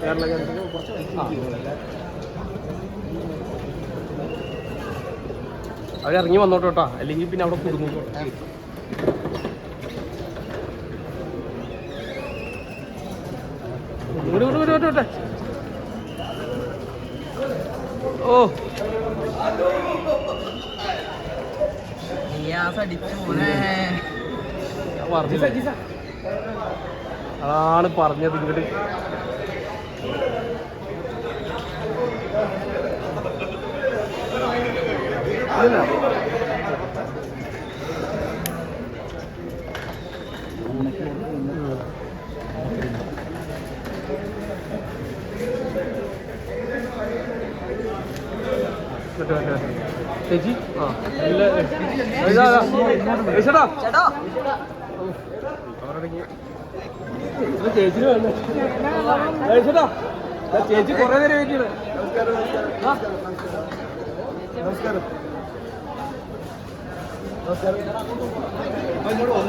കേരള കേന്ദ്രത്തിൽ അവരിറങ്ങി വന്നോട്ടോ കേട്ടോ. അല്ലെങ്കിൽ പിന്നെ അവിടെ കുടുങ്ങും ഓ. അടിച്ചു? അതാണ് പറഞ്ഞത് ഇങ്ങോട്ട്. ചേച്ചി? ആ നല്ല. ചേട്ടാ. ചേട്ടാ. ചേട്ടാ ചേച്ചി കുറെ നേരം വെയിറ്റ് ചെയ്യണേ. നമസ്കാരം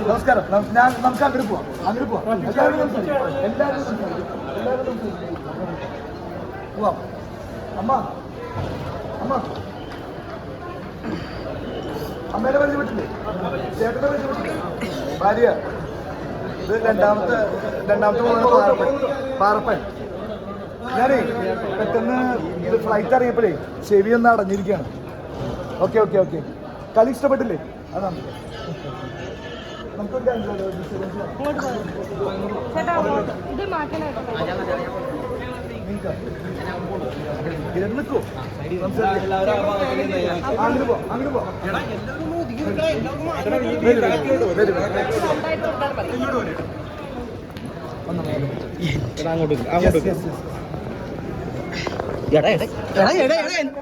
നമസ്കാരം നമുക്ക് അങ്ങോട്ട് പോവാം അങ്ങോട്ട് പോവാം എല്ലാവരും എല്ലാവരും അമ്മ അമ്മ അമ്മേനെ പരിചയപ്പെട്ടില്ലേ ചേട്ടനെ പരിചയപ്പെട്ടില്ലേ ഭാര്യ ഇത് രണ്ടാമത്തെ രണ്ടാമത്തെ മോനാണ് പാറപ്പൻ പാറപ്പൻ ഞാനേ പെട്ടെന്ന് ഇത് ഫ്ലൈറ്റ് അറിയപ്പോഴേ ചെവി ഒന്ന് അടഞ്ഞിരിക്കുകയാണ് ഓക്കെ ഓക്കെ ഓക്കെ കളി ഇഷ്ടപ്പെട്ടില്ലേ അതാണ് നമുക്കൊരു കാര്യം ചെയ്യാലോ? ഡിസ്റ്റർബൻസ് ചെയ്യാം. ചേട്ടാ ഇത് മാറ്റണേ നീക്കാം. ഇതിൽ നിൽക്കൂ. സംസാരിക്കാം. ആ, അങ്ങോട്ട് പോ, അങ്ങോട്ട് പോ. അങ്ങോട്ട്. എടാ എടാ എടാ എടാ എടാ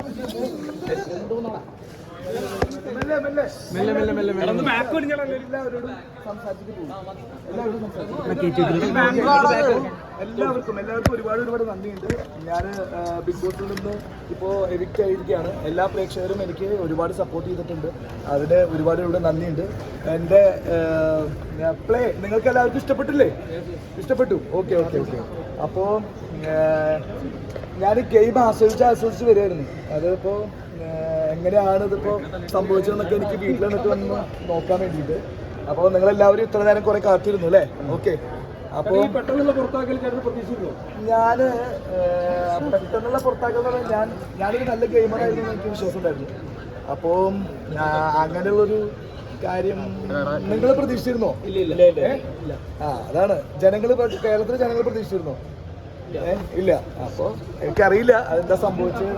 എല്ലാവർക്കും എല്ലാവർക്കും ഒരുപാട് ഒരുപാട് നന്ദിയുണ്ട്. ഞാൻ ബിഗ് ബോസിൽ നിന്ന് ഇപ്പോൾ എവിക്റ്റ് ആയിരിക്കുകയാണ്. എല്ലാ പ്രേക്ഷകരും എനിക്ക് ഒരുപാട് സപ്പോർട്ട് ചെയ്തിട്ടുണ്ട്. അവിടെ ഒരുപാട് ഒരുപാട് നന്ദിയുണ്ട്. എന്റെ പ്ലേ നിങ്ങൾക്ക് എല്ലാവർക്കും ഇഷ്ടപ്പെട്ടില്ലേ? ഇഷ്ടപ്പെട്ടു? ഓക്കെ ഓക്കെ ഓക്കെ അപ്പോൾ ഞാൻ ഗെയിം ആസ്വദിച്ച് ആസ്വദിച്ച് വരികയായിരുന്നു. അതിപ്പോൾ എങ്ങനെയാണ് ഇതിപ്പോൾ സംഭവിച്ചതെന്നൊക്കെ എനിക്ക് വീട്ടിൽ വന്നിട്ട് വന്ന് നോക്കാൻ വേണ്ടിയിട്ട്. അപ്പോൾ നിങ്ങളെല്ലാവരും ഇത്ര നേരം കുറേ കാത്തിരുന്നു അല്ലേ? ഓക്കെ. അപ്പോൾ പെട്ടെന്നുള്ള പുറത്താക്കൽ ഞാൻ പെട്ടെന്നുള്ള പുറത്താക്കൽ എന്ന് പറഞ്ഞാൽ ഞാൻ ഞാനൊരു നല്ല ഗെയിമറായിരുന്നു എന്ന് എനിക്ക് വിശ്വാസം ഉണ്ടായിരുന്നു അപ്പോൾ അങ്ങനെയുള്ളൊരു കാര്യം നിങ്ങൾ പ്രതീക്ഷിച്ചിരുന്നോ? ഇല്ല ആ അതാണ്. ജനങ്ങൾ കേരളത്തിലെ ജനങ്ങൾ പ്രതീക്ഷിച്ചിരുന്നോ? ഇല്ല. അപ്പോൾ എനിക്കറിയില്ല അതെന്താ സംഭവിച്ചത്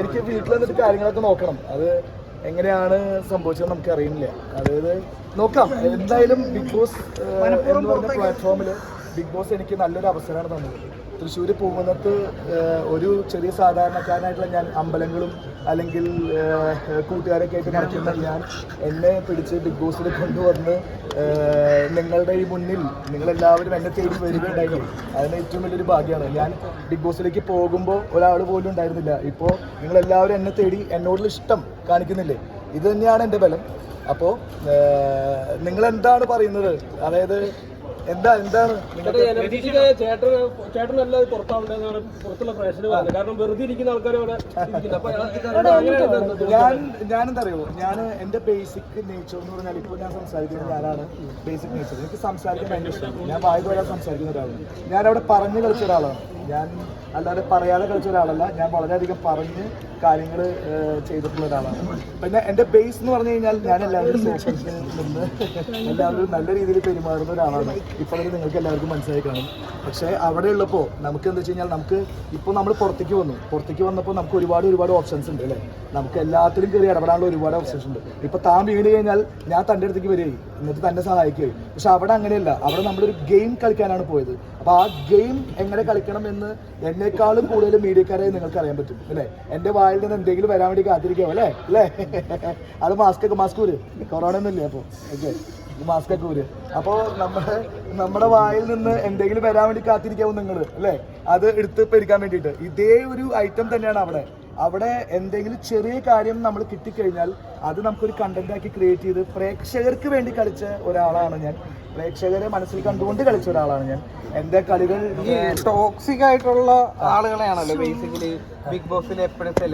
എനിക്ക് വീട്ടിൽ വന്നിട്ട് കാര്യങ്ങളൊക്കെ നോക്കണം. അത് എങ്ങനെയാണ് സംഭവിച്ചത് നമുക്ക് അറിയില്ല അതായത് നോക്കാം. എന്തായാലും ബിഗ് ബോസ് പ്ലാറ്റ്ഫോമിൽ പ്ലാറ്റ്ഫോമിൽ ബിഗ് ബോസ് എനിക്ക് നല്ലൊരു അവസരമാണ് തന്നത്. തൃശ്ശൂർ പൂമനത്ത് ഒരു ചെറിയ സാധാരണക്കാരനായിട്ടുള്ള ഞാൻ അമ്പലങ്ങളും അല്ലെങ്കിൽ കൂട്ടുകാരൊക്കെ ആയിട്ട് നടക്കുന്ന ഞാൻ എന്നെ പിടിച്ച് ബിഗ് ബോസിൽ കൊണ്ടുവന്ന് നിങ്ങളുടെ ഈ മുന്നിൽ നിങ്ങളെല്ലാവരും എന്നെ തേടി വരികയുണ്ടായിരുന്നു അതിന് ഏറ്റവും വലിയൊരു ഭാഗ്യമാണ്. ഞാൻ ബിഗ് ബോസിലേക്ക് പോകുമ്പോൾ ഒരാൾ പോലും ഉണ്ടായിരുന്നില്ല. ഇപ്പോൾ നിങ്ങളെല്ലാവരും എന്നെ തേടി എന്നോടുള്ള ഇഷ്ടം കാണിക്കുന്നില്ലേ? ഇത് തന്നെയാണ് എന്റെ ബലം. അപ്പോൾ നിങ്ങളെന്താണ് പറയുന്നത്? അതായത് എന്താ എന്താണ് പുറത്തുള്ള പ്രേക്ഷകർ കാരണം വെറുതെ ഇരിക്കുന്ന ഞാൻ ഞാനെന്താ അറിയോ ഞാൻ എന്റെ ബേസിക് നേച്ചർ എന്ന് പറഞ്ഞാൽ ഇപ്പൊ ഞാൻ സംസാരിക്കുന്നത് ഞാനാണ് ബേസിക് നേച്ചർ എനിക്ക് സംസാരിക്കാൻ ഭയങ്കര ഇഷ്ടമാണ്. ഞാൻ വായു പോലെ സംസാരിക്കുന്ന ഒരാളാണ്. ഞാൻ അവിടെ പറഞ്ഞു കളിച്ച ഒരാളാണ്. ഞാൻ അല്ലാതെ പറയാതെ കളിച്ച ഒരാളല്ല. ഞാൻ വളരെയധികം പറഞ്ഞ് കാര്യങ്ങൾ ചെയ്തിട്ടുള്ള ഒരാളാണ്. പിന്നെ എന്റെ ബേസ് എന്ന് പറഞ്ഞു കഴിഞ്ഞാൽ ഞാൻ എല്ലാവരും നിന്ന് എല്ലാവരും നല്ല രീതിയിൽ പെരുമാറുന്ന ഒരാളാണ്. ഇപ്പോഴത് നിങ്ങൾക്ക് എല്ലാവർക്കും മനസ്സിലായി കാണും. പക്ഷേ അവിടെ ഉള്ളപ്പോൾ നമുക്ക് എന്താ വെച്ച് കഴിഞ്ഞാൽ നമുക്ക് ഇപ്പോൾ നമ്മൾ പുറത്തേക്ക് വന്നു. പുറത്തേക്ക് വന്നപ്പോൾ നമുക്ക് ഒരുപാട് ഒരുപാട് ഓപ്ഷൻസ് ഉണ്ട് അല്ലേ? നമുക്ക് എല്ലാത്തിലും കയറി ഇടപെടാനുള്ള ഒരുപാട് ഓപ്ഷൻസ് ഉണ്ട്. ഇപ്പോൾ താൻ വീണ് കഴിഞ്ഞാൽ ഞാൻ തന്റെ അടുത്തേക്ക് വരികയും എന്നിട്ട് തന്നെ സഹായിക്കുകയും പക്ഷെ അവിടെ അങ്ങനെയല്ല. അവിടെ നമ്മളൊരു ഗെയിം കളിക്കാനാണ് പോയത്. അപ്പോൾ ആ ഗെയിം എങ്ങനെ കളിക്കണം എന്ന് എന്നെക്കാളും കൂടുതൽ മീഡിയക്കാരെ നിങ്ങൾക്ക് അറിയാൻ പറ്റും. അല്ലേ? എന്റെ വായിൽ നിന്ന് എന്തെങ്കിലും വരാൻ വേണ്ടി കാത്തിരിക്കാവും? അല്ലേ? അല്ലേ? അത് മാസ്ക് ഒക്കെ മാസ്ക് വരും കൊറോണ ഒന്നുമില്ലേ അപ്പോൾ ഓക്കെ മാസ്ക് ഒക്കെ ഊര്. അപ്പോൾ നമ്മുടെ നമ്മുടെ വായിൽ നിന്ന് എന്തെങ്കിലും വരാൻ വേണ്ടി കാത്തിരിക്കാവും നിങ്ങൾ അല്ലേ? അത് എടുത്ത് പെരുക്കാൻ വേണ്ടിയിട്ട്. ഇതേ ഒരു ഐറ്റം തന്നെയാണ് അവിടെ. അവിടെ എന്തെങ്കിലും ചെറിയ കാര്യം നമ്മൾ കിട്ടിക്കഴിഞ്ഞാൽ അത് നമുക്കൊരു കണ്ടന്റ് ആക്കി ക്രിയേറ്റ് ചെയ്ത് പ്രേക്ഷകർക്ക് വേണ്ടി കളിച്ച ഒരാളാണ് ഞാൻ. പ്രേക്ഷകരെ മനസ്സിൽ കണ്ടുകൊണ്ട് കളിച്ച ഒരാളാണ് ഞാൻ. എന്റെ കളികൾ ടോക്സിക് ആയിട്ടുള്ള ആളുകളെയാണല്ലോ ബേസിക്കലി ബിഗ് ബോസിൽ എപ്പോഴും